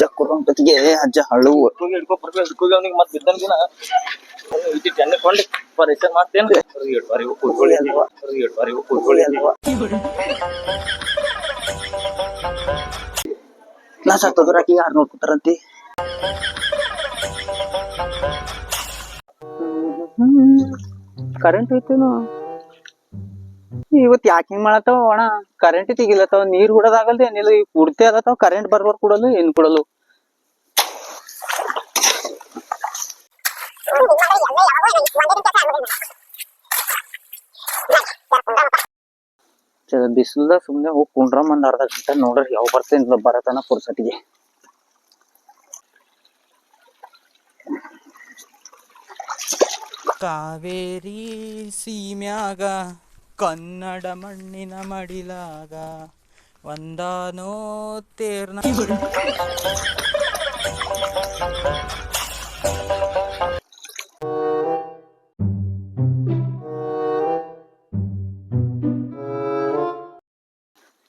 ಅಜ್ಜ ಕೊಡೋಂಟತಿಗೆ ಅಜ್ಜ ಹಳು ಹೋಗಿ ಹಿಡ್ಕೊ ಬರ್ಬೇಕು ಹಿಡ್ಕೋಗಿ ಅವ್ನಿಗೆ ಮತ್ತೆ ಬಿದ್ದಂಗಿನ ಇಟ್ಟು ಎಣ್ಣೆ ಕೊಂಡು. ಪರಿಚಯ ಮಾಡ್ತೇನೆ ಎರಡು ಬಾರಿ ಕೂತ್ಕೊಳ್ಳಿ. ಎರಡು ಬಾರಿ ಕೂತ್ಕೊಳ್ಳಿ. ನಾ ಸತ್ತೋದ್ರ ಆಕಿ ಯಾರು ನೋಡ್ಕೊತಾರಂತಿ? ಕರೆಂಟ್ ಐತೇನು? ಇವತ್ ಯಾಕೆ ಹಿಂಗ್ ಮಾಡತ್ತಾವ ಅಣ್ಣ ಕರೆಂಟ್ ತೆಗಿಲತ್ತಾವ, ನೀರ್ ಹುಡದಾಗಲ್ದೆ ಏನಿಲ್ಲ ಈಗ ಪೂರ್ತಿ ಆಗತ್ತಾವ ಕರೆಂಟ್ ಬರ್ಬಾರ್ ಕೊಡಲು, ಏನ್ ಕೊಡಲು. ಬಿಸಿಲ್ದ ಸುಮ್ನೆ ಹೋಗಿ ಕುಂಡ್ರಮ್ ಒಂದ್ ಅರ್ಧ ಗಂಟೆ ನೋಡ್ರಿ ಯಾವ ಬರ್ತೇನ್ ಬರತನ ಪುರ್ಸಟಿಗೆ ಕಾವೇರಿ ಸೀಮ್ಯಾಗ ಕನ್ನಡ ಮಣ್ಣಿನ ಮಡಿಲಾಗ ಒಂದಾನೋ ತೇರ್ನ.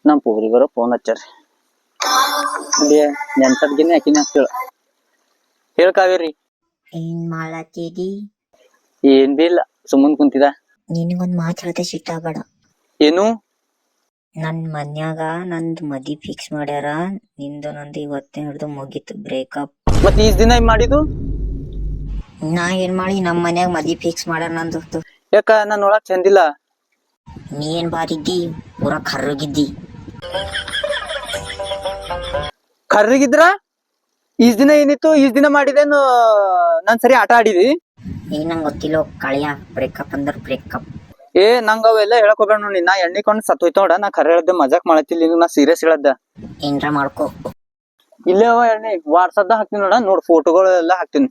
ನಮ್ ಪೂರಿಗರ ಫೋನ್ ಹಚ್ಚಾರಿ ನೆಂಟದ್ಗಿನೇ ಹಾಕಿನ ಹಚ್ಚಳ ಹೇಳ್ಕಾವೇರಿ ಏನ್ ಮಾಡತ್ತೀರಿ ಏನ್ ಬಿ ಇಲ್ಲ ಸುಮ್ಮನ್ ಕುಂತಿದ ನಿನಗೊಂದ್ ಮಾತ್ ಹೇಳ್ದೆ ಸಿಟ್ಟಾಗಬೇಡ ಏನು? ನನ್ ಮನ್ಯಾಗ ನಂದ್ ಮದಿ ಫಿಕ್ಸ್ ಮಾಡ್ಯಾರ ನಿಂದು ನಂದು ಇವತ್ತೇ ಹಿಡಿದು ಮುಗೀತು ಬ್ರೇಕಪ್ ಮತ್ತೆ ದಿನ ಮಾಡಿದು ನಾ ಏನ್ ಮಾಡಿ ನಮ್ ಮನ್ಯಾಗ ಮದಿ ಫಿಕ್ಸ್ ಮಾಡ್ಯಾರ ನಂದು. ಯಾಕ ನಾನು ಒಳಗ್ ಚಂದಿಲ್ಲ ನೀ ಏನ್ ಬಾರಿದ್ದಿ? ಪೂರಾ ಕರ್ರಗಿದ್ದಿ. ಕರ್ರಿಗಿದ್ರ? ಈಸ್ ದಿನ ಏನಿತ್ತು? ಈಸ್ ದಿನ ಮಾಡಿದೇನು ನಾನ್ ಸರಿ ಆಟ ಆಡಿದಿ ಏನ್ ನಂಗೆ ಗೊತ್ತಿಲ್ಲ ಕಳಿಯ ಬ್ರೇಕಪ್ ಅಂದ್ರ ಬ್ರೇಕಪ್ ಏ ನಂಗ ಅವೆಲ್ಲ ಹೇಳಕ್ ಹೋಗ್ಬೇಡ ನೋಡಿ ನಾ ಎಣ್ಣೆ ಕೊಂಡು ಸತ್ ಹೋಯ್ತ ನೋಡ ನಾ ಖರೆ ಹೇಳ್ದೆ ಮಜಾಕ್ ಮಾಡತ್ತಿಲ್ಲ ನೀನು ನಾ ಸೀರಿಯಸ್ ಹೇಳದ್ದ. ಏನ್ರ ಮಾಡ್ಕೋ. ಇಲ್ಲೇ ಅವ ಎಣ್ಣೆ ವಾಟ್ಸಪ್ ಹಾಕ್ತೀನಿ ನೋಡ ನೋಡ್ ಫೋಟೋಗಳು ಎಲ್ಲ ಹಾಕ್ತೀನಿ.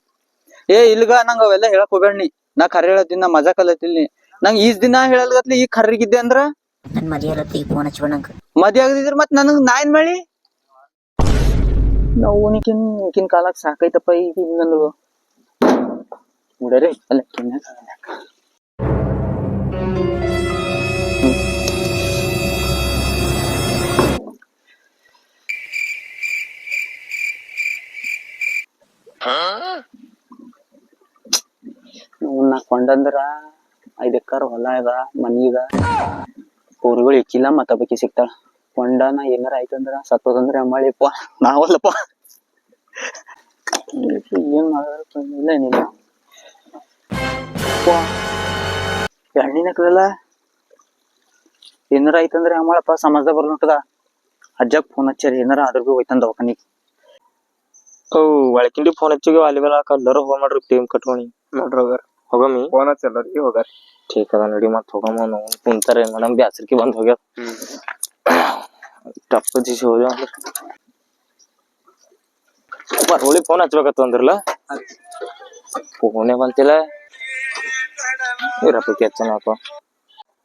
ಏ ಇಲ್ಗ ನಂಗ ಅವೆಲ್ಲ ಹೇಳಕ್ ಹೋಗ್ಬೇಡ ನೀ. ನಾ ಖರೆ ಹೇಳತ್ತೀನಿ ನಾ ಮಜಾಕ್ ಅಲ್ಲತ್ತಿಲ್ಲ ನಂಗ್ ಈಸ್ ದಿನ ಹೇಳಲ್ಗತ್ಲಿ ಈಗ ಕರ್ರಿಗಿದ್ದೆ ಅಂದ್ರ? ನನ್ ಮದಿ ಇರತ್ತಿ ಫೋನ್ ಹಚ್ಬೇಡ ಮದ್ವೆ ಆಗದಿದ್ರ ಮತ್ ನನಗ್ ನಾ ಏನ್ ಮಾಡಿ ನಾವು ಕಾಲಕ್ ಸಾಕೈತಪ್ಪ ಈಗ ನನ್ಗ ಬಿಡರಿ ಅಲ್ಲ ಕಿನ್ನ ನಾ ಕೊಂಡಂದ್ರ ಐದ್ ಎಕರ್ ಹೊಲ ಇದ ಮನಿ ಇದ ಊರುಗಳು ಇಕ್ಕಿಲ್ಲ ಮತ್ತೊಬ್ಬಕಿ ಸಿಗ್ತಾಳ ಕೊಂಡನ ಏನಾರ ಆಯ್ತಂದ್ರ ಸತ್ತೋದಂದ್ರ ಅಮ್ಮಳಿಪ್ಪ ನಾವಲ್ಲಪ್ಪ ಏನ್ ಮಾಡೋದಪ್ಪ ಇಲ್ಲ ಏನಿಲ್ಲ ಎಣ್ಣಿನಕ್ರಲ್ಲ ಏನಾರ ಆಯ್ತಂದ್ರೆ ಅಮ್ಮಳಪ್ಪ ಸಮಾಜದಾಗ ಬರ್ಲಂಟದ ಅಜ್ಜಕ್ ಫೋನ್ ಹಚ್ಚಾರಿ ಏನಾರ ಆದ್ರ ಭೀ ಹೋಯ್ತಂದ ದವಾಖಾನಿಗ್. ಓ ಒಳಕಿಂಡಿ ಫೋನ್ ಹಚ್ಚಿಗೆ ವಾಲಿಬಾಲ್ ಹಾಕ ಎಲ್ಲರೂ ಹೋಗ ಮಾಡ್ರಿ ಟೀಮ್ ಕಟ್ಕೊಣಿ. ನೋಡ್ರಿ ಹೋಗಾರ. ಹೋಗಮಿ ಫೋನ್ ಹಚ್ಚಲ್ಲರಿ ಹೋಗಾರ. ಠೀಕ್ ಅದ ನೋಡಿ ಮತ್ತೆ ಹೋಗಮ್ಮ ನಾವು ಕುಂತಾರೆ ಮೇಡಮ್ ಬ್ಯಾಸರ್ಕಿ ಬಂದ್ ಹೋಗ್ಯಾರ. ಟಪ್ ದಿಸಿ ಹೋಗ್ಯಾವ ಬರೋಳಿ ಫೋನ್ ಹಚ್ಬೇಕತ್ತು ಅಂದ್ರಲ್ಲ? ಫೋನೇ ಬಂತಿಲ್ಲ.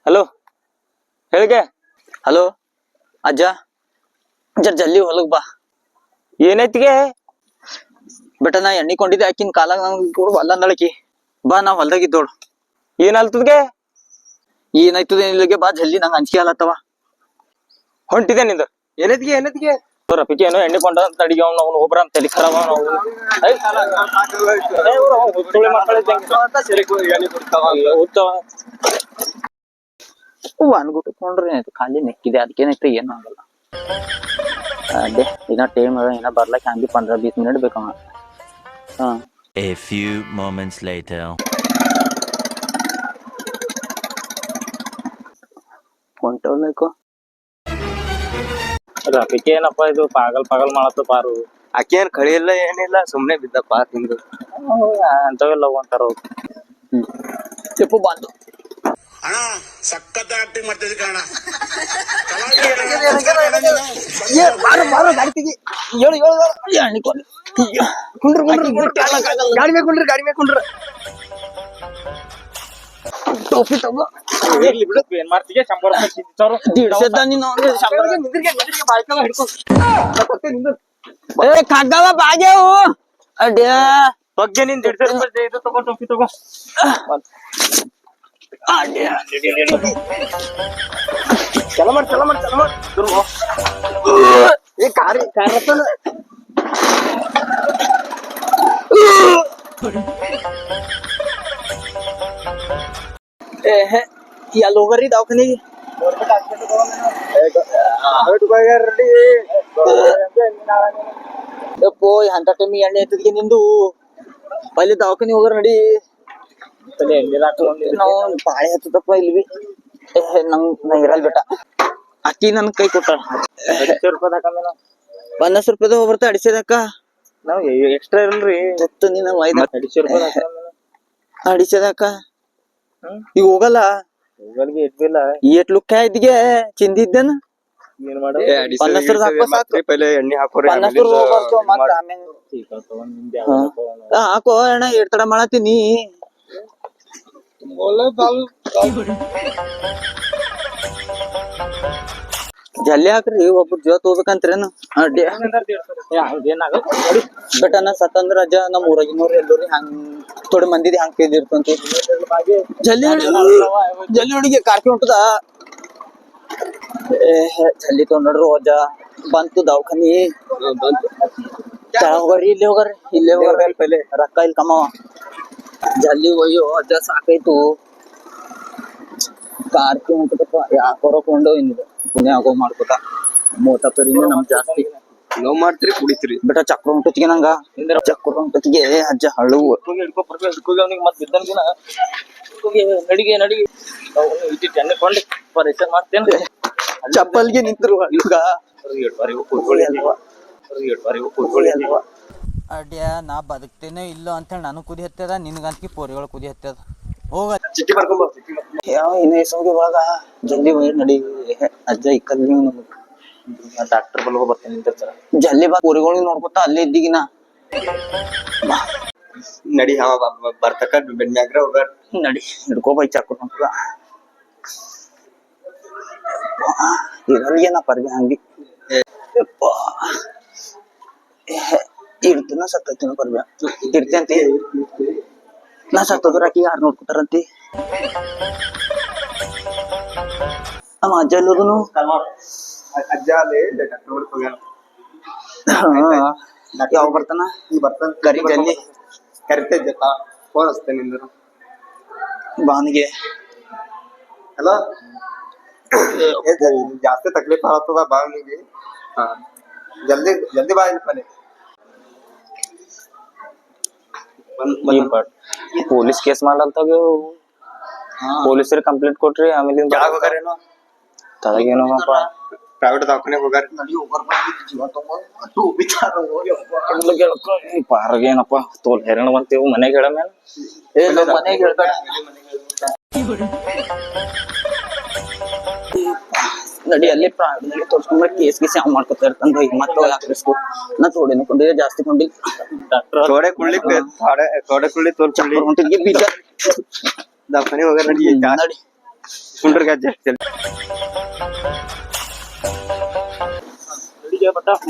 ಹಲೋ ಹೇಳಿಕೆ ಹಲೋ ಅಜ್ಜ? ಅಜ್ಜ ಜಲ್ದಿ ಹೊಲಗ್ ಬಾ. ಏನೈತಿಗೆ ಬೆಟ್ಟ ನಾ ಎಣ್ಣಿ ಕೊಂಡಿದ್ದೆ, ಆಕಿನ ಕಾಲಾಗ ನಂಗೆ ಹೊಲ ನಳಕಿ. ಬಾ ನಾ ಹೊಲ್ದಾಗ ಇದ್ದೋಳು. ಏನಲ್ತದ್ಗೆ? ಏನಾಯ್ತದ ಏನಿಲ್ಲಗೆ ಬಾ ಜಲ್ದಿ ನಂಗೆ ಅಂಜಿಕೆ ಆಲತ್ತವ ಹೊಂಟಿದೆ ನಿಂದು? ಏನೈತಿಗೆ ಏನೈತಿಗೆ ರಫಿಕ್ ಏನೋ ಎಣ್ಣೆ ಕೊಂಡ ತಡಿಗೆ ಅವ್ನು ಅವ್ನು ಒಬ್ಬರ ಅಂತ ತಲೆ ಖರಾಬ ಅವ್ನು. ಅನ್ಗುಟ್ಕೊಂಡ್ರೆ ಆಯ್ತು ಖಾಲಿ ನೆಕ್ಕಿದೆ ಅದಕ್ಕೇನೈತೆ ಏನು ಆಗಲ್ಲ. ಅದೇ ಇನ್ನ ಟೈಮ್ ಅದ ಇನ್ನ ಬರ್ಲಕ್ಕೆ ಹಂಗೆ ಪಂದ್ರ ಬೀಸ್ ಮಿನಿಟ್ ಬೇಕು ಹಾ. A few moments later. ಹೊಂಟೋಗ್ಬೇಕು Rafiq ಏನಪ್ಪ ಇದು ಪಾಗಲ್ ಪಾಗಲ್ ಮಾಡತ್ತ ಪಾರು. ಆಕೆ ಏನ್ ಕಳಿ ಇಲ್ಲ ಏನಿಲ್ಲ ಸುಮ್ನೆ ಬಿದ್ದಪ್ಪ ತಿಂದು. ಅಂತವೆಲ್ಲ ಅಂತಾರ ಅವ್ರು. ಟಿಪ್ಪು ಬಂದು ಅಣ್ಣ ಸಖತ್ ಆಕ್ಟಿಂಗ್ ಮಾಡ್ತಿದ್ದೆ ಕಣ ಗಾಡಿ ಮೇಲೆ ಕುಂಡ್ರಿ ಗಾಡಿ ಮೇಲೆ ಕುಂಡ್ರ. ಟೋಪಿ ತಗೋ ಇರ್ಲಿ ಬಿಡು ಏನ್ ಮಾಡ್ತೀಯ ಶಂಬರ್ ರೂಪಾಯಿ ತಿಂತಾರೋ ತಿಡ್ಸದ ನೀನು ಅಂದ್ರೆ ಶಂಬರ್ ನಿಂದ್ರಿಗೆ ನಿಂದ್ರಿಗೆ ಬಾಯ್ಕಲ್ಲ ಹಿಡ್ಕೊಂಡು ಏ ಕಗ್ಗವ ಬಾಗೆವು ಅಡ್ಯ ಬಗ್ಗೆ ನಿನ್ ದಿಡ್ಸದ ರೂಪಾಯಿ ಇದು ತಗೋ ಟೋಪಿ ತಗೋ ಅಡ್ಯ ಚಲ ಮಾಡ್ ಚಲ ಮಾಡ್ ಚಲ ಮಾಡ್ ದುರ್ಗೋ ಏ ಕಾರ್ ಕಾರ್ Thank you. ಎಲ್ಲಿ ಹೋಗ್ರಿ ದವಾಖಾನಿಗೆ. ಯಪ್ಪೋ ಅಂತ ಟೈಮ್ ಎಣ್ಣೆ ಎತ್ತದಿಗೆ ನಿಂದು. ಅಲ್ಲಿ ದವಾಖಾನಿ ಹೋಗ್ರ ನಡಿ. ನಾವು ಬಾಳೆ ಹತ್ತದಪ್ಪ ಇಲ್ಲಿ ನಂಗ್ ನಾ ಇರಲ್ ಬೇಟ. ಅಕ್ಕಿ ನನ್ ಕೈ ಕೊಟ್ಟಾಳ ಪನ್ನಾಸ್ ರೂಪಾಯ್ದ ಹೋಗ್ಬರ್ತ ಅಡಿಸದಕ್ಕ ನಾವ್ ಎಕ್ಸ್ಟ್ರಾ ಇರಲ್ರಿ. ಗೊತ್ತು ನೀನ್ ರೂಪಾಯಿ ಅಡಿಸದಕ್ಕ ಈಗ ಹೋಗಲ್ಲ. ಎಟ್ ಲುಕ್ ಏಟ್ ಲುಕ್ಕ ಇದ್ದಿಗೆ? ಚಿಂದಿದ್ದೇನ? ಏನ್ ಮಾಡ? ಪನ್ನಾಸ್ ರೂಪಾಯಿ ಹಾಕೋ ಪೈಲೆ ಎಣ್ಣೆ ಹಾಕೋರಿ ಅಣ್ಣ ಏಟ್ ತಡ ಮಾಡತ್ತೀನಿ. ಜಲ್ದಿ ಹಾಕ್ರಿ ಒಬ್ರು ಜೀವ ಹೋಗ್ಬೇಕಂತ್ರೇನು ಅಡ್ಡಿ ಬಟ್ ಅನ್ನ ಸತ್ತಂದ್ರ ಅಜ್ಜ ನಮ್ ಊರಾಗಿನವ್ರು ಎಲ್ಲರೂ ಹಂಗ ಥೋಡೆ ಮಂದಿ ಹಂಗ ಜಲ್ದಿ ಜಲ್ಲಿ ಜಲ್ದಿ ಹುಡುಗಿ ಕಾರ್ಕಿ ಹೊಂಟದ. ಏ ಜಲ್ದಿ ತೊಗೊಂಡ್ರು ಅಜ್ಜ. ಬಂತು ದವಾಖಾನಿ. ಹೋಗ್ರಿ ಇಲ್ಲೇ ಹೋಗ್ರಿ ಇಲ್ಲೇ ಹೋಗ್ರಿ. ಪೈಲೆ ರೊಕ್ಕ ಇಲ್ಲಿ ಕಮ್ಮವ. ಜಲ್ಲಿ ಒಯ್ಯೋ ಅಜ್ಜ ಸಾಕೈತು ಕಾರ್ಕಿ ಹೊಂಟದಪ್ಪ ಯಾಕೋರ ಕೊಂಡು ಇನ್ನಿದೆ ಪುಣ್ಯ ಆಗೋ ಮಾಡ್ಕೋತ ಮೂವತ್ತಪ್ಪರಿಂದ ನಮ್ ಜಾಸ್ತಿ. ಲವ್ ಮಾಡ್ತೀರಿ ಕುಡಿತೀರಿ. ಬೇಟ ಚಕ್ರ ಹೊಂಟತಿಗೆ ನಂಗ. ಚಕ್ರ ಹೊಂಟತಿಗೆ ಅಜ್ಜ ಹಳ್ಳು. ಬಿದ್ದನ್ ದಿನ. ಹೋಗಿ ನಡಿಗೆ ನಡಿಗೆ. ಇಟ್ಟಿಟ್ಟು ಎಣ್ಣೆ ಕೊಂಡು ಪರಿಸರ ಮಾಡ್ತೇನ್ರಿ. ಚಪ್ಪಲ್ಗೆ ನಿಂತರು ಹಳ್ಳುಗ ಅಡ್ಯ ನಾ ಬದುಕ್ತೇನೆ ಇಲ್ಲೋ ಅಂತೇಳಿ ನಾನು ಕುದಿ ಹತ್ತದ ನಿನ್ಗಂತ ಪೋರಿಗಳು ಕುದಿ ಹತ್ತದ ಹೋಗ. ಚಿಟ್ಟಿ ಬರ್ಕೊಂಬ ಯಾವ ಇನ್ನು ಎಸೋಗಿ ಒಳಗ ಜಲ್ದಿ ಹೋಗಿ ನಡಿ. ಅಜ್ಜ ಇಕ್ಕಲ್ ನೀವು ನಮಗ್. ಡಾಕ್ಟರ್ ಬಲ್ ಬರ್ತೀನಿ ನಿಂತಿರ್ತಾರ ಜಲ್ದಿ ಬಾ ಪೋರಿಗಳು ನೋಡ್ಕೊತ ಅಲ್ಲೇ ಇದ್ದಿಗಿನ. ನಡಿ ಹಾ ಬರ್ತಕ ಬೆನ್ಮ್ಯಾಗ್ರ ಹೋಗ. ನಡಿ ಹಿಡ್ಕೋ ಬೈ ಚಕ್ರ ಹೊಂಟದ ಇರಲ್ಗೇನ ಪರ್ಗೆ ಹಂಗಿ. ಯಪ್ಪ. ಇರ್ತೀನ ಸತ್ತೈತಿನ ಪರ್ವೆ. ಇರ್ತೇಂತಿ ನಾ ಸತ್ತೋದ್ರ ಆಕಿ ಯಾರು ನೋಡ್ಕೊತಾರಂತಿ? ನಮ್ಮ ಅಜ್ಜ ಎಲ್ಲೋದನು ಅಜ್ಜ ಅಲ್ಲಿ ಡಾಕ್ಟರ್ ಬಳಿ ಹೋಗ್ಯಾರ ಯಾವ ಬರ್ತಾನ ನೀ ಬರ್ತಾನ ಕರಿ ಜಲ್ದಿ ಕರಿತೇ ಜೊತಾ ಫೋನ್ ಹಚ್ತೇನೆ ನಿಂದ್ರು ಬಾನಿಗೆ ಹಲೋ ಜಾಸ್ತಿ ತಕ್ಲೀಫ್ ಆಗ್ತದ ಬಾ ನಿಗೆ ಹಾ ಜಲ್ದಿ ಜಲ್ದಿ ಬಾ ಇಲ್ಲಿ ಮನೆ ಪೊಲೀಸ್ ಕೇಸ್ ಮಾಡ್ಲಂತಾಗ ಪೊಲೀಸರು ಕಂಪ್ಲೇಂಟ್ ಕೊಟ್ರಿ ಆಮೇಲೆ ಕೆಳಗ್ ಹೋಗಾರೇನು? ತಳಗೇನೋಪ್ಪ ಪ್ರೈವೇಟ್ ದವಾಖಾನೆ ಹೋಗಾರ. ಪಾರ್ಗೇನಪ್ಪ ತೋಲ್ ಹೈರಾಣ ಬಂತೇವು ಮನೆಗೆ ಹೇಳ ಮೇಲೆ ಮನೆಗೆ ಹೇಳ್ಬೇಡ. ನಡಿ ಅಲ್ಲಿ ಪ್ರಾಣದಲ್ಲಿ ತೋರಿಸ್ಕೊಂಡ್ರೆ ಕೇಸ್ ಗೀಸ್ ಯಾವ ಮಾಡ್ಕೊತಾ ಇರ್ತಾನ ಈಗ ಮತ್ತೆ ಹಾಕಿಸ್ಕೊ ನಾ ತೋಡಿನ ಜಾಸ್ತಿ ಕೊಂಡಿಲ್ಲ. ಡಾಕ್ಟರ್ ತೋಡೆ ಕುಳ್ಳಿ ತೋಡೆ ಕುಳ್ಳಿ ತೋಲ್ ಕುಳ್ಳಿ ಹೊಂಟಿದ್ಗೆ ಬೀಜ. ದವಾಖಾನೆ ಹೋಗಾರ ನಡಿ ನಡಿ. ಕುಂಡ್ರಿಗೆ ಅಜ್ಜ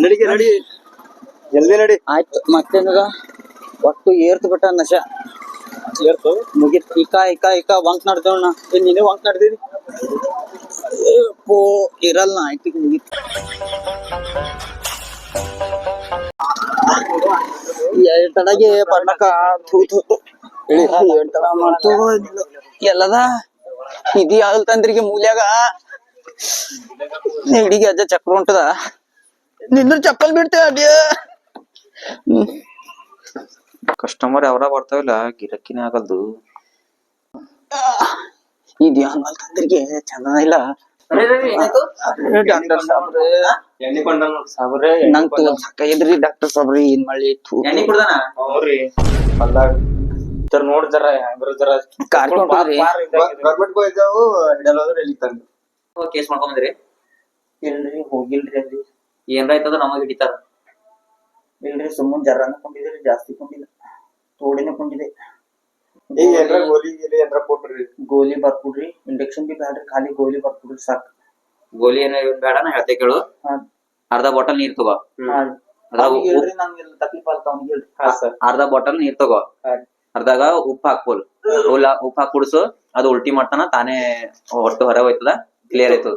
ನಡಿಗೆ ನಡಿ. ಜಲ್ದಿ ನಡಿ. ಆಯ್ತು ಮತ್ತೇನದ ಒಟ್ಟು ಏರ್ತು ಬಿಟ್ಟ ನಶ. ಏರ್ತು? ಮುಗಿತ್. ಇಕ ಇಕ ಇಕ ವಂಕ್ ನಡ್ದೇವಣ್ಣ. ಏನ್ ನೀನೇ ವಂಕ್ ನಡ್ದಿದಿ? ಪೋ ಇರಲ್ಲ ಆಯ್ತು ಮುಗಿತ್. ತಡಗೆ ಪರ್ಣಕ ಥೂ ಥೂ ಎಲ್ಲದ? ಇದಿ ಆಗಲ್ತಂದ್ರಿಗೆ ಮೂಲ್ಯಾಗ. ಹಿಡಿಗೆ ಅಜ್ಜ ಚಕ್ರ ಉಂಟದ. ನಿಂದ್ರ ಚಪ್ಪಲ್ ಬಿಡ್ತೇವ ಅಡ್ಯ ಕಸ್ಟಮರ್ ಯಾವ್ರ ಬರ್ತಾವಿಲ್ಲ ಗಿರಕಿನ ಆಗಲ್ದು. ಇದು ತಂದ್ರಿಗೆ ಚಂದ ಇಲ್ಲ. ಡಾಕ್ಟರ್ ಸಾಬ್ರೆ. ನಂಗ್ ಸಾಕಾಗಿದ್ರಿ ಡಾಕ್ಟರ್ ಸಾಬ್ರಿ ಏನ್ ಮಾಡ್ಲಿ? ಥೂ ಅವ್ರಿ ಹೊಲ್ದಾಗ ಕಾರ್ಯಕ್ರಮ ಕಾರ್ಕಿ ಗೌರ್ಮೆಂಟ್ ಇದ್ದಾವು ಹಿಡಲ್ ಹೋದ್ರೆ ಇಲ್ಲಿ ತಂದು ಕೇಸ್ ಮಾಡ್ಕೊಂಬಂದ್ರಿ? ಇಲ್ರಿ ಹೋಗಿಲ್ರಿ ಅಲ್ಲಿ. ಏನ್ರ ಆಯ್ತದ ನಮಗ್ ಹಿಡಿತಾರ? ಇಲ್ರಿ ಸುಮ್ಮನ್ ಜರಾನ ಕೊಂಡಿದ್ರಿ ಜಾಸ್ತಿ ಕೊಂಡಿಲ್ಲ. ತೋಡಿನ ಕೊಂಡಿದೆ. ಈಗ ಏನ್ರ ಗೋಲಿ ಗೀಲಿ ಏನ್ರ ಕೊಟ್ರಿ? ಗೋಲಿ ಬರ್ಕೊಡ್ರಿ ಇಂಡಕ್ಷನ್ ಬಿ ಬ್ಯಾಡ್ರಿ ಖಾಲಿ ಗೋಲಿ ಬರ್ಕೊಡ್ರಿ ಸಾಕು. ಗೋಲಿ ಏನ ಬೇಡ ನಾ ಹೇಳ್ತೆ ಕೇಳು. ಹಾ. ಅರ್ಧ ಬಾಟಲ್ ನೀರ್ ತಗೋ. ಹಾ. ಅದ್ರಾಗ ಅವ್ನಿಗ್ ಹೇಳ್ರಿ ನಂಗೆಲ್ಲ ತಕ್ಲೀಫ್ ಆಗ್ತಾವ ಅವ್ನಿಗ್ ಹೇಳ್ರಿ ಹಾ ಸರ್ ಅರ್ಧ ಬಾಟಲ್ ನೀರ್ ತಗೋ. ಅರ್ಧಾಗ ಉಪ್ಪು ಹಾಕ್ಬೋಲ್ ಉಲ್ಲ ಉಪ್ಪು ಹಾಕಿ ಕುಡ್ಸು ಅದು ಉಲ್ಟಿ ಮಾಡ್ತಾನ ತಾನೇ ಹೊಟ್ಟು ಹೊರ ಹೋಯ್ತದ ಕ್ಲಿಯರ್ ಆಯ್ತದ.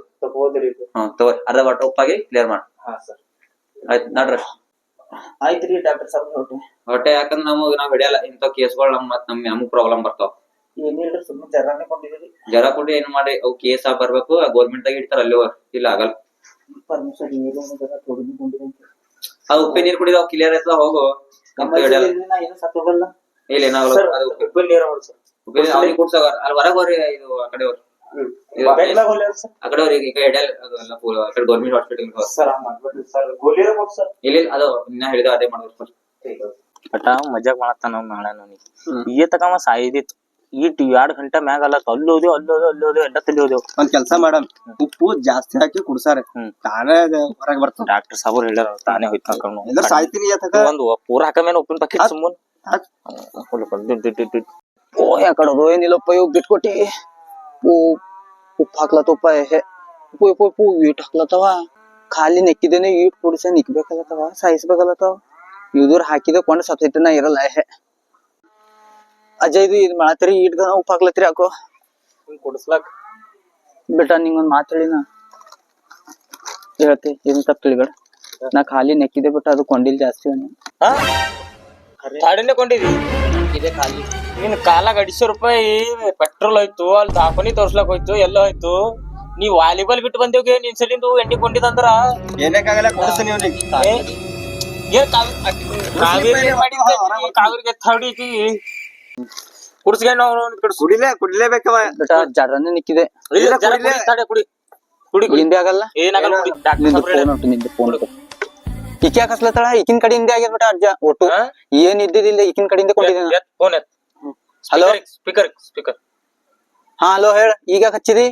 ಹ್ಮ್ ತಗೋ ಅರ್ಧ ಬಾಟಲ್ ಉಪ್ಪಾಗಿ ಕ್ಲಿಯರ್ ಮಾಡ್. ಹಾ ಸರ್. ಆಯ್ತು ನಡ್ರಿ ಆಯ್ತ್ರಿ ಡಾಕ್ಟರ್ ಸಾಬ್ ಹೊಟ್ಟೆ ಹೊಟ್ಟೆ ಯಾಕಂದ್ರ ನಮಗ್ ನಾವ್ ಹಿಡಿಯಲ್ಲ ಇಂಥ ಕೇಸ್ಗಳು ನಮ್ ಮತ್ ನಮ್ ನಮಗ್ ಪ್ರಾಬ್ಲಮ್ ಬರ್ತಾವ. ಏನಿಲ್ರಿ ಸುಮ್ಮನೆ ಜರಾನೇ ಜರ ಕೊಡಿ ಏನ್ ಮಾಡಿ ಅವ್ ಕೇಸ್ ಆಗಿ ಬರ್ಬೇಕು ಗೌರ್ಮೆಂಟ್ ದಾಗ ಇಡ್ತಾರ ಅಲ್ಲಿ ಇಲ್ಲ ಆಗಲ್ಲ. ಪರ್ಮಿಷನ್ ನೀರು ಜರ ತೊಡಗಿ ಕೊಂಡಿದ್ದೀನಿ ಅದು ಉಪ್ಪಿ ನೀರ್ ಕುಡಿದ ಕ್ಲಿಯರ್ ಆಯ್ತದ ಹೋಗು. ನಾ ಏನು ಸತ್ತೋಗಲ್ಲ. ಇಲ್ಲ ಏನಾಗಲ್ಲ ಅದು ಉಪ್ಪಿನ ನೀರು ಹೊಡ್ಸು ಸರ್. ಉಪ್ಪಿ ನೀರ್ ಅವ್ನಿಗೆ ಕುಡ್ಸೋಗ ಅಲ್ಲಿ ಹೊರಗೋರಿ ಇದು ಆ ಕಡೆ ಆ ಈಗ ಆ ಕಡೆ ಗೌರ್ಮೆಂಟ್ ಹಾಸ್ಪಿಟಲ್ ಸರ್ ಸರ್. ಗೋಲಿಯರ ಕೊಡ್ ಸರ್? ಇಲ್ಲ ಇಲ್ಲ, ಅದು ಇನ್ನ ಹೇಳಿದ ಅದೇ ಸರ್. ಬಟ್ ಮಜಾಕ್ ಮಾಡತ್ತಾನ ಅವ್ನು ನಾಳೆ ನನಗೆ ಈ ತಕಮ ಸಾಯ್ದಿತ್ತು. ಈಟ್ ಎರಡ್ ಗಂಟೆ ಮ್ಯಾಗ ಅಲ್ಲ ಅಲ್ಲೋದು ಅಲ್ಲೋದು ಅಲ್ಲೋದು ಎಲ್ಲ ತಿಳಿಯೋದು ಒಂದ್ ಕೆಲ್ಸ ಮಾಡಮ್. ಉಪ್ಪು ಜಾಸ್ತಿ ಹಾಕಿ ಕುಡ್ಸಾರೆ. ಹ್ಮ್. ತಾನೇ ಹೊರಗೆ ಬರ್ತಾರೆ ಡಾಕ್ಟರ್ ಸಾಬರ್ ಹೇಳ್ಯಾರ ತಾನೇ ಹೋಯ್ತು ಇದ್ರ ಸಾಯ್ತೀನಿ ಪೂರ ಹಾಕಮೇನ ಉಪ್ಪಿನ ಪಕ್ಕಿ ಸುಮ್ಮನ್. ಓ ಯಾಕಡೆ ಹೋದೋ ಏನಿಲ್ಲಪ್ಪ ಇವ್ ಬಿಟ್ಕೊಟ್ಟಿ ಪೂ ಉಪ್ಪು ಹಾಕ್ಲತ್ತಪ್ಪ ಹೇ ಉಪ್ಪು ಉಪ್ಪು ಉಪ್ಪು ಈಟ್ ಹಾಕ್ಲತ್ತವ ಖಾಲಿ ನೆಕ್ಕಿದೇನೆ ಈಟ್ ಕುಡಿಸ ನಿಕ್ಬೇಕಲ್ಲತ್ತವ ಸಾಯಿಸ್ಬೇಕಲ್ಲತ್ತವ ಇವ್ದೂರ್ ಹಾಕಿದ ಕೊಂಡ್ ಸಬ್ಸಿಟಿನ ಇರಲ್ಲ ಹೇ ಅಜಯ್ ಇದು ಇದ್ ಮಾಡತ್ರಿ ಈಟ್ಗ ಉಪ್ಪು ಹಾಕ್ಲತ್ರಿ ಯಾಕೋ ಕುಡಿಸ್ಲಾಕ್ ಬೇಟ ನಿಂಗೊಂದ್ ಮಾತ್ ಹೇಳಿನ ಹೇಳ್ತಿ ಏನ್ ತಪ್ಪ ತಿಳಿಬೇಡ ನಾ ಖಾಲಿ ನೆಕ್ಕಿದೆ ಬಿಟ್ಟು ಅದು ಕೊಂಡಿಲ್ ಜಾಸ್ತಿ ಅವ್ನು. ಗಾಡಿನೇ ಕೊಂಡಿದಿ ಇದೆ ಖಾಲಿ. ನಿನ್ ಕಾಲಾಗ ಅಡಿಸೋ ರೂಪಾಯಿ ಪೆಟ್ರೋಲ್ ಹೋಯ್ತು ಅಲ್ಲಿ ದಾಪನಿ ತೋರ್ಸ್ಲಕ್ ಹೋಯ್ತು ಎಲ್ಲ ಹೋಯ್ತು. ನೀ ವಾಲಿಬಾಲ್ ಬಿಟ್ಟು ಬಂದೇವ್ಗೆ ನಿನ್ ಸಲಿಂದು ಎಂಡಿ ಕೊಂಡಿದಂದ್ರ? ಏನಕ್ಕಾಗಲ್ಲ ಕುಡಿಸ್ತೀನಿ ಅವ್ನಿಗೆ ಏನ್ ಕಾವೇರಿ ಮಾಡಿದ್ದೆ? ಕಾವೇರಿಗೆ ಥರ್ಡಿಕಿ ಕುಡ್ಸ್ಗೆ ನಾವು ಕುಡ್ಸು ಕುಡಿಲೇ ಕುಡಿಲೇಬೇಕವ. ನಿಕ್ಕಿದೆ. ಕುಡಿ, ಹಿಂದೆ ಆಗಲ್ಲ? ಏನಾಗಲ್ಲ ಕುಡಿ. ಡಾಕ್ಟರ್ ನಿಂದು ಫೋನ್ ಉಂಟು ನಿಂದು ಫೋನ್ ಈಕೆ ಯಾಕೆ ಹಸ್ಲತ್ತಾಳ? ಈಕಿನ ಕಡೆಯಿಂದ ಆಗ್ಯದ ಬಿಟ್ಟ ಅಜ್ಜ. ಒಟ್ಟು ಹಾ? ಏನ್ ಇದ್ದಿದ್ದಿಲ್ಲ ಈಕಿನ ಕಡೆಯಿಂದ ಕೊಂಡಿದ್ದೀನಿ ಫೋನ್ ಎತ್ ಹಲೋ? ಸ್ಪೀಕರ್ ಸ್ಪೀಕರ್ ಹಾ ಹಲೋ ಹೇಳ. ಈಗ ಹಚ್ಚಿದಿ?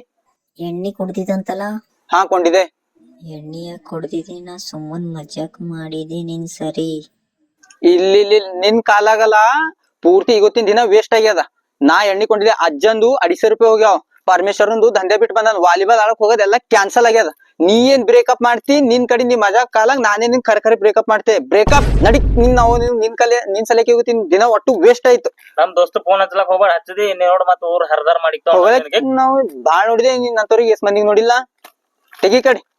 ಎಣ್ಣೆ ಕುಡ್ದಿದಂತಲ್ಲ ಹಾ ಕೊಂಡಿದೆ ಎಣ್ಣೆಯ ಕುಡ್ದಿದಿ ನಾ ಸುಮ್ಮನ್ ಮಜಾಕ್ ಮಾಡಿದೆ ನಿನ್ ಸರಿ. ಇಲ್ಲಿ ಇಲ್ಲಿ ನಿನ್ ಕಾಲಾಗಲ್ಲ. ಪೂರ್ತಿ ಇವತ್ತಿನ ದಿನ ವೇಸ್ಟ್ ಆಗ್ಯದ. ನಾ ಎಣ್ಣೆ ಕೊಂಡಿದ್ದೆ ಅಜ್ಜಂದು ಅಡಿಸೆ ರೂಪಾಯಿ ಹೋಗ್ಯಾವ. ಪರಮೇಶ್ವರಂದು ದಂಧೆ ಬಿಟ್ಟು ಬಂದ ವಾಲಿಬಾಲ್ ಆಡಕ್ ಹೋಗೋದೆಲ್ಲ ಕ್ಯಾನ್ಸಲ್ ಆಗ್ಯದ. ನೀ ಏನ್ ಬ್ರೇಕಪ್ ಮಾಡ್ತಿ? ನಿನ್ ಕಡೆ ನೀ ಮಜಾ ಕಾಲಂಗ್ ನಾನೇ ನಿನ್ ಕರೆ ಕರೆ ಬ್ರೇಕಪ್ ಮಾಡ್ತೆ. ಬ್ರೇಕಪ್ ನಡಿ ನಿನ್ ನಾವು ನಿನ್- ನಿನ್ ಕಲೆ ನಿನ್ ಸಲಕ್ಕೆ ಹೋಗ್ತೀನಿ. ದಿನ ಒಟ್ಟು ವೇಸ್ಟ್ ಆಯ್ತು. ನಮ್ ದೋಸ್ತ ಫೋನ್ ಹಚ್ಚಲಕ್ ಹೋಗ್ಬೇಡ. ಹಚ್ಚದಿ ನೋಡ್ ಮತ್ತ ಊರ್ ಹರ್ದಾರ್ ಮಾಡಿ ನಾವು ಬಾಳ್ ನೋಡಿದೆ ನಿನ್ ಅಂತವ್ರಿಗೆ ಎಷ್ಟ್ ಮಂದಿಗೆ ನೋಡಿಲ್ಲ? ತೆಗಿ ಕಡೆ.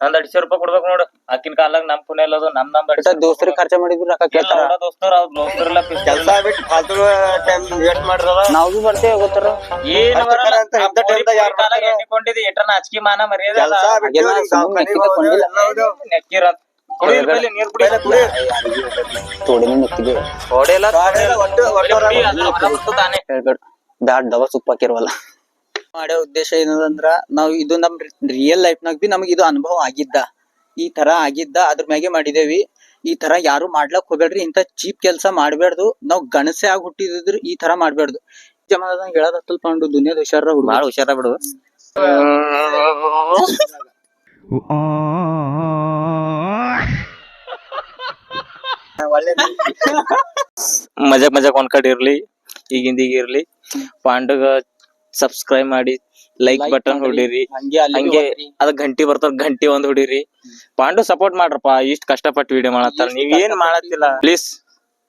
ನಂದ್ ಅಡಿಸಿ ರೂಪಾಯಿ ಕೊಡ್ಬೇಕು ನೋಡು. ಆಕಿನ ಕಾಲಾಗ ನಮ್ ಪುಣ್ಯ ಎಲ್ಲದು ನಮ್ ನಮ್ ಬೇಟ ದೋಸ್ತರಿಗೆ ಖರ್ಚ ಮಾಡಿದ್ರು ರೊಕ್ಕ ಕೇಳ್ತಾರ. ದೋಸ್ತರು ಅವ್ರ ದೋಸ್ತರೆಲ್ಲ ಕೆಲ್ಸ ಬಿಟ್ಟು ಫಾಲ್ತು ಟೈಮ್ ವೇಸ್ಟ್ ಮಾಡಿರಲ್ಲ. ನಾವು ಬರ್ತೇವೆ ಗೊತ್ತಾರ? ಏನ್ ಬರಲ್ಲ. ಅಂತ ಇಂಥ time ದಾಗ ಯಾರ್ ಕಾಲಾಗ ಬರ್ತಾರ? ಎಣ್ಣಿಕೊಂಡಿದಿ ಎಟ್ರ ನಾಚಿಕೆ ಮಾನ ಮರ್ಯಾದೆ ಅದ? ಕೆಲ್ಸ ಬಿಟ್ಟು ಸುಮ್ನೆ ಕೊಂಡಿಲ್ಲ. ಹೋದು. ನೆಕ್ಕಿರ. ಕುಡಿ ಇರ್ಲಿ, ನೀರ್ ಕುಡಿ. ಕುಡಿ. ತೋಡಿನ ನಿಂತಿದೆ ಹೊಡೆಯಲ್ಲ ಗಾಡಿಯೆಲ್ಲ ಒಟ್ಟು ಒಟ್ಟು ಹೊರಗೆ ತಾನೆ. ಹೇಳ್ಬೇಡ. ಬ್ಯಾಡ್ ದವ ಸುಪ್ಪಾಕಿರ್ವಲ್ಲ. ಮಾಡೋ ಉದ್ದೇಶ ಏನದಂದ್ರ ನಾವು ಇದು ನಮ್ ರಿಯಲ್ ಲೈಫ್ ನಾಗ್ ಬಿ ನಮಗ್ ಇದು ಅನುಭವ ಆಗಿದ್ದ. ಈ ತರ ಆಗಿದ್ದ ಅದ್ರ ಮ್ಯಾಗೆ ಮಾಡಿದೇವಿ. ಈ ತರ ಯಾರು ಮಾಡ್ಲಕ್ ಹೋಗ್ಬೇಡ್ರಿ ಇಂತ ಚೀಪ್ ಕೆಲ್ಸ ಮಾಡ್ಬೇಡ್ದು. ನಾವ್ ಗಣಸೆ ಆಗಿ ಹುಟ್ಟಿದ್ರು ಈ ತರ ಮಾಡ್ಬೇಡ್ದು. ಜಮಾನದಾಗ ಹೇಳದಲ್ ಪಾಂಡು ದುನಿಯಾದ ಹುಷಾರ ಹುಡುಗ ಬಾಳ ಹುಷಾರ ಬಿಡು. ಮಜಾಕ್ ಮಜಾಕ್ ಒಂದ್ ಕಡೆ ಇರ್ಲಿ ಈಗಿಂದ ಈಗ ಇರ್ಲಿ. ಪಾಂಡಗ ಸಬ್ಸ್ಕ್ರೈಬ್ ಮಾಡಿ ಲೈಕ್ ಬಟನ್ ಹೊಡಿರಿ. ಹಂಗೆ ಅದ ಗಂಟಿ ಬರ್ತಾರ ಗಂಟಿ ಒಂದ್ ಹೊಡಿರಿ. ಪಾಂಡು ಸಪೋರ್ಟ್ ಮಾಡ್ರಪ್ಪ ಇಷ್ಟ ಕಷ್ಟಪಟ್ಟು ವಿಡಿಯೋ ಮಾಡತ್ತಾರ ನೀವ್ ಏನ್ ಮಾಡತ್ತಿಲ್ಲ ಪ್ಲೀಸ್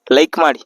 ಲೈಕ್ ಮಾಡಿ.